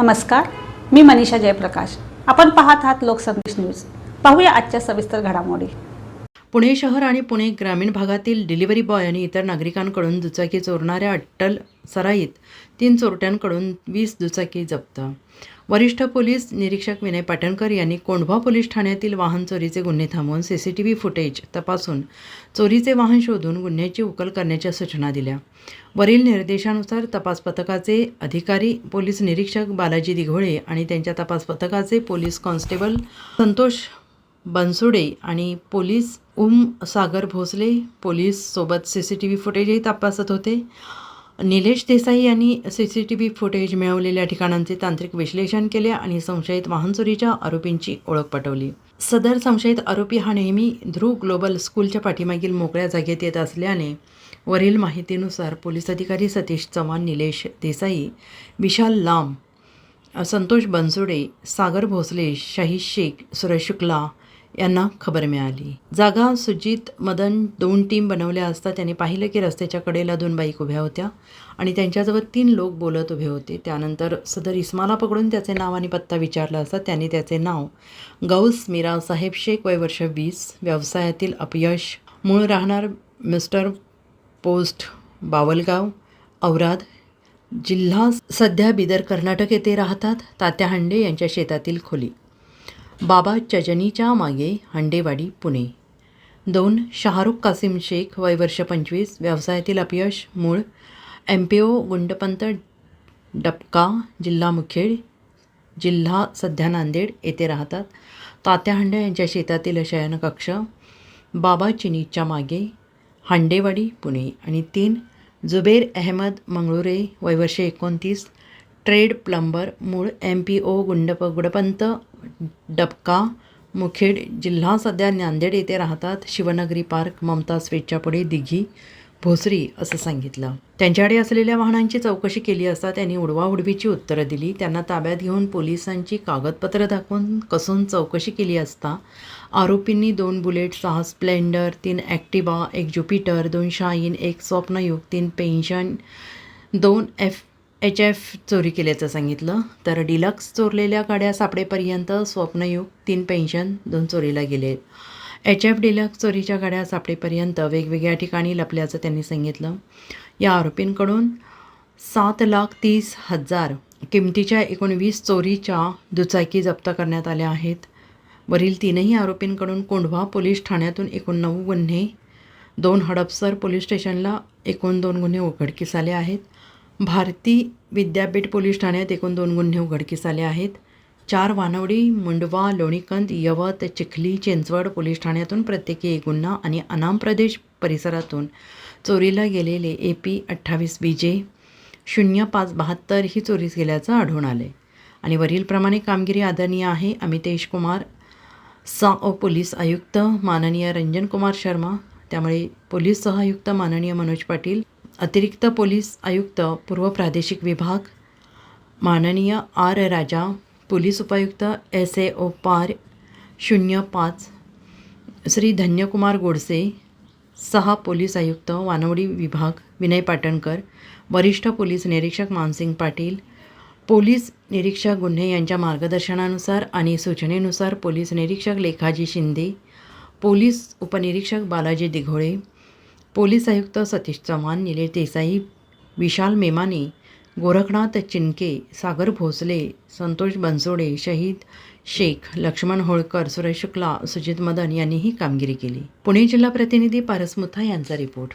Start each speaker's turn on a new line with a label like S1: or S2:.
S1: नमस्कार मी मनीषा जयप्रकाश. आपण पाहत आहात लोकसंदेश न्यूज. पाहूया आजच्या सविस्तर घडामोडी.
S2: पुणे शहर आणि पुणे ग्रामीण भागातील डिलिव्हरी बॉय आणि इतर नागरिकांकडून दुचाकी चोरणाऱ्या अट्टल सराईत तीन चोरट्यांकडून वीस दुचाकी जप्त. वरिष्ठ पोलीस निरीक्षक विनय पाटणकर यांनी कोंढवा पोलीस ठाण्यातील वाहन चोरीचे गुन्हे थांबवून C C T V footage तपासून चोरीचे वाहन शोधून गुन्ह्याची उकल करण्याच्या सूचना दिल्या. वरील निर्देशानुसार तपास पथकाचे अधिकारी पोलीस निरीक्षक बालाजी दिघोळे आणि त्यांच्या तपास पथकाचे पोलीस कॉन्स्टेबल संतोष बनसुडे आणि पोलीस उम सागर भोसले पोलीस सोबत सी सी टी व्ही फुटेजही तपासत होते. निलेश देसाई यांनी C C T V footage मिळवलेल्या ठिकाणांचे तांत्रिक विश्लेषण केले आणि संशयित वाहन चोरीच्या आरोपींची ओळख पटवली. सदर संशयित आरोपी हा नेहमी ध्रुव ग्लोबल स्कूलच्या पाठीमागील मोकळ्या जागेत येत असल्याने वरील माहितीनुसार पोलीस अधिकारी सतीश चव्हाण निलेश देसाई विशाल लांब संतोष बनसोडे सागर भोसले शाही शेख सुरेश शुक्ला यांना खबर मिळाली. जागा सुजित मदन दोन टीम बनवल्या असता त्यांनी पाहिलं की रस्त्याच्या कडेला दोन बाईक उभ्या होत्या आणि त्यांच्याजवळ तीन लोक बोलत उभे होते. त्यानंतर सदर इस्माला पकडून त्याचे नाव आणि पत्ता विचारला असता त्यांनी त्याचे नाव गौस मीरा साहेब शेख वय वर्ष वीस व्यवसायातील अपयश मूळ राहणार मिस्टर पोस्ट बावलगाव औराद जिल्हा सध्या बिदर कर्नाटक येथे राहतात तात्या हांडे यांच्या शेतातील खोली. बाबा चजनीच्या मागे हंडेवाडी पुणे. दोन शाहरुख कासिम शेख वय वर्ष पंचवीस व्यवसायातील अपयश मूळ. एम पी ओ गुंडपंत डबका जिल्हा मुखेड जिल्हा सध्या नांदेड येथे राहतात. तात्या हांडे यांच्या शेतातील शयनकक्ष. बाबा चिनीच्या मागे हांडेवाडी पुणे. आणि तीन जुबेर अहमद मंगळुरे वयवर्षे एकोणतीस ट्रेड प्लंबर मूळ M P O Gundap Gudpant Dabka Mukhed जिल्हा सध्या नांदेड येथे राहतात. शिवनगरी पार्क ममता स्वीटच्या पुढे दिघी भोसरी असं सांगितलं. त्यांच्याकडे असलेल्या वाहनांची चौकशी केली असता त्यांनी उडवाउडवीची उत्तरं दिली. त्यांना ताब्यात घेऊन पोलिसांची कागदपत्रं दाखवून कसून चौकशी केली असता आरोपींनी दोन बुलेट सहा स्प्लेंडर तीन ॲक्टिवा एक ज्युपिटर दोन शाईन एक स्वप्नयुग तीन पेन्शन दोन एफ एच एफ चोरी केल्याचं सांगितलं तर डिलक्स चोरलेल्या गाड्या सापडेपर्यंत स्वप्नयुग तीन पेन्शन दोन चोरीला गेले. एच एफ डिलक्स चोरीच्या गाड्या सापडेपर्यंत वेगवेगळ्या ठिकाणी लपल्याचं त्यांनी सांगितलं. या आरोपींकडून सात लाख तीस हजार किमतीच्या एकोणवीस चोरीच्या दुचाकी जप्त करण्यात आल्या आहेत. वरील तीनही आरोपींकडून कोंढवा पोलीस ठाण्यातून एकूण नऊ गुन्हे दोन हडपसर पोलीस स्टेशनला एकूण दोन गुन्हे उघडकीस आले आहेत. भारती विद्यापीठ पोलीस ठाण्यात एकूण दोन गुन्हे उघडकीस आले आहेत. चार वानवडी मुंडवा लोणीकंद यवत चिखली चिंचवड पोलीस ठाण्यातून प्रत्येकी एक गुन्हा आणि अनाम प्रदेश परिसरातून चोरीला गेलेले ए पी अठ्ठावीस बी जे शून्य पाच बहात्तर ही चोरीस गेल्याचं आढळून आले आणि वरीलप्रमाणे कामगिरी आदरणीय आहे अमितेश कुमार सा ओ पोलीस आयुक्त माननीय रंजन कुमार शर्मा त्यामुळे पोलीस सहआयुक्त माननीय मनोज पाटील अतिरिक्त पोलीस आयुक्त पूर्व प्रादेशिक विभाग माननीय आर राजा पोलीस उपायुक्त एस ए ओ पार शून्य पाच श्री धन्यकुमार गोडसे सहा पोलीस आयुक्त वानवडी विभाग विनय पाटणकर वरिष्ठ पोलीस निरीक्षक मानसिंग पाटील पोलीस निरीक्षक गुन्हे यांच्या मार्गदर्शनानुसार आणि सूचनेनुसार पोलीस निरीक्षक लेखाजी शिंदे पोलीस उपनिरीक्षक बालाजी दिघोळे पोलीस आयुक्त सतीश चव्हाण निलेश देसाई विशाल मेमाने गोरखनाथ चिनके सागर भोसले संतोष बनसोडे शहीद शेख लक्ष्मण होळकर सुरेश शुक्ला सुजित मदन यांनी ही कामगिरी केली. पुणे जिल्हा प्रतिनिधी पारस मुथा यांचा रिपोर्ट.